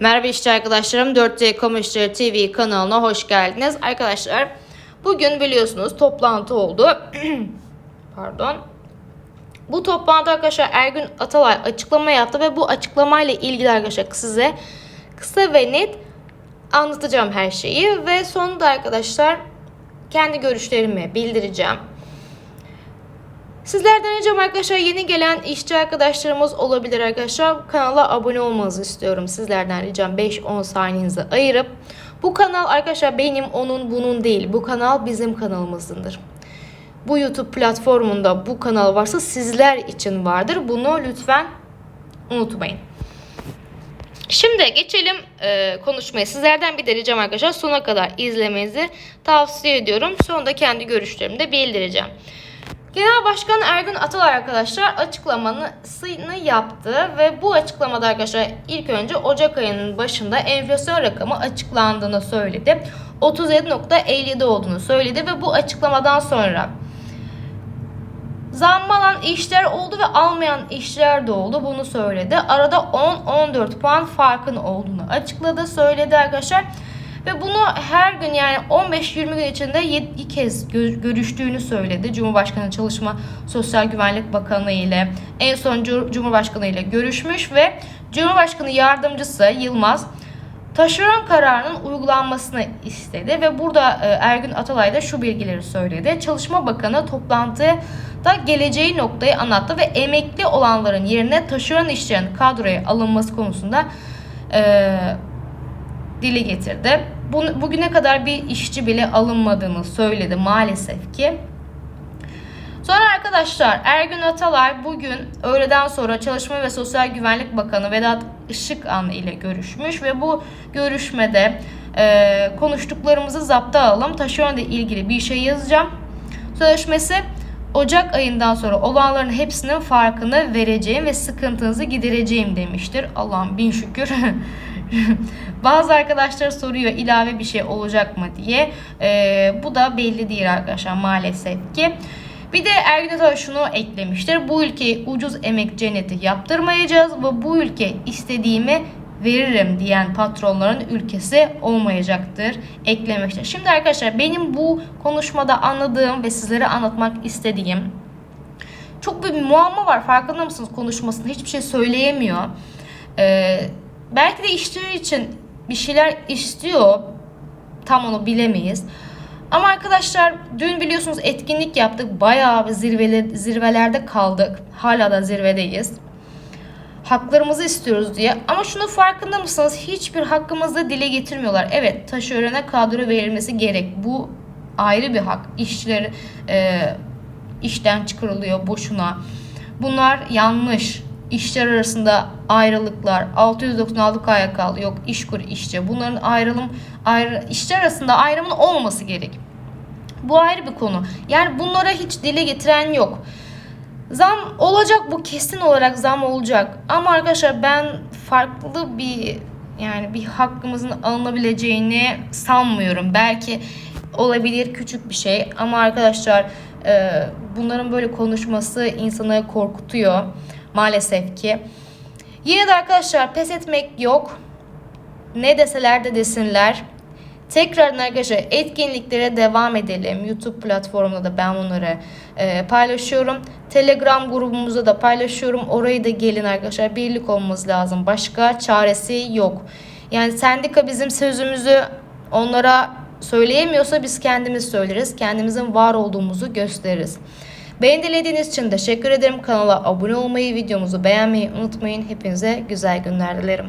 Merhaba işçi arkadaşlarım 4T Komüşteri TV kanalına hoş geldiniz. Arkadaşlar bugün biliyorsunuz toplantı oldu. Pardon. Bu toplantıda arkadaşlar Ergün Atalay açıklama yaptı ve bu açıklamayla ilgili arkadaşlar size kısa ve net anlatacağım her şeyi ve sonunda arkadaşlar kendi görüşlerimi bildireceğim. Sizlerden ricam arkadaşlar yeni gelen işçi arkadaşlarımız olabilir arkadaşlar. Kanala abone olmanızı istiyorum. Sizlerden ricam 5-10 saniyenizi ayırıp bu kanal arkadaşlar benim onun bunun değil. Bu kanal bizim kanalımızındır. Bu YouTube platformunda bu kanal varsa sizler için vardır. Bunu lütfen unutmayın. Şimdi geçelim e, konuşmaya. Sizlerden bir de ricam arkadaşlar sona kadar izlemenizi tavsiye ediyorum. Sonunda kendi görüşlerimi de bildireceğim. Genel Başkan Ergün Atalay arkadaşlar açıklamasını yaptı ve bu açıklamada arkadaşlar ilk önce Ocak ayının başında enflasyon rakamı açıklandığını söyledi. 37.57 olduğunu söyledi ve bu açıklamadan sonra Zam alan işler oldu ve almayan işler de oldu. Bunu söyledi. Arada 10-14 puan farkın olduğunu açıkladı. Söyledi arkadaşlar. Ve bunu her gün yani 15-20 gün içinde 7 kez gö- görüştüğünü söyledi. Cumhurbaşkanı Çalışma Sosyal Güvenlik Bakanı ile en son Cumhur- Cumhurbaşkanı ile görüşmüş ve Cumhurbaşkanı Yardımcısı Yılmaz taşeron kararının uygulanmasını istedi ve burada e, Ergün Atalay da şu bilgileri söyledi. Çalışma Bakanı toplantıda geleceği noktayı anlattı ve emekli olanların yerine taşeron işçilerin kadroya alınması konusunda e, dile getirdi. Bu, bugüne kadar bir işçi bile alınmadığını söyledi maalesef ki. Sonra arkadaşlar Ergün Atalay bugün öğleden sonra Çalışma ve Sosyal Güvenlik Bakanı Vedat Işıkhan ile görüşmüş ve bu görüşmede e, konuştuklarımızı zapta alalım. Taşeronla ilgili bir şey yazacağım. Sözleşmesi Ocak ayından sonra olanların hepsinin farkını vereceğim ve sıkıntınızı gidereceğim demiştir. Allah'ım bin şükür. Bazı arkadaşlar soruyor ilave bir şey olacak mı diye. Ee, bu da belli değil arkadaşlar maalesef ki. Bir de Ergün Atalı şunu eklemiştir. Bu ülkeye ucuz emek cenneti yaptırmayacağız ve bu ülke istediğimi veririm diyen patronların ülkesi olmayacaktır eklemiştir. Şimdi arkadaşlar benim bu konuşmada anladığım ve sizlere anlatmak istediğim çok bir muamma var farkında mısınız konuşmasında hiçbir şey söyleyemiyor. Ee, belki de işçiler için bir şeyler istiyor tam onu bilemeyiz. Ama arkadaşlar dün biliyorsunuz etkinlik yaptık. Bayağı zirveli, zirvelerde kaldık. Hala da zirvedeyiz. Haklarımızı istiyoruz diye. Ama şunu farkında mısınız? Hiçbir hakkımızı dile getirmiyorlar. Evet taşerona kadro verilmesi gerek. Bu ayrı bir hak. İşçiler e, işten çıkarılıyor boşuna. Bunlar yanlış. İşler arasında ayrılıklar, 696 KYK'lı yok işkur işçi. Bunların ayrılım ayrı işler arasında ayrımın olması gerek. Bu ayrı bir konu. Yani bunlara hiç dile getiren yok. Zam olacak bu kesin olarak zam olacak. Ama arkadaşlar ben farklı bir yani bir hakkımızın alınabileceğini sanmıyorum. Belki olabilir küçük bir şey ama arkadaşlar e, bunların böyle konuşması insanı korkutuyor maalesef ki. Yine de arkadaşlar pes etmek yok. Ne deseler de desinler. Tekrar arkadaşlar etkinliklere devam edelim. YouTube platformunda da ben bunları e, paylaşıyorum. Telegram grubumuzda da paylaşıyorum. Orayı da gelin arkadaşlar. Birlik olmamız lazım. Başka çaresi yok. Yani sendika bizim sözümüzü onlara söyleyemiyorsa biz kendimiz söyleriz. Kendimizin var olduğumuzu gösteririz. Beni dinlediğiniz için teşekkür ederim. Kanala abone olmayı, videomuzu beğenmeyi unutmayın. Hepinize güzel günler dilerim.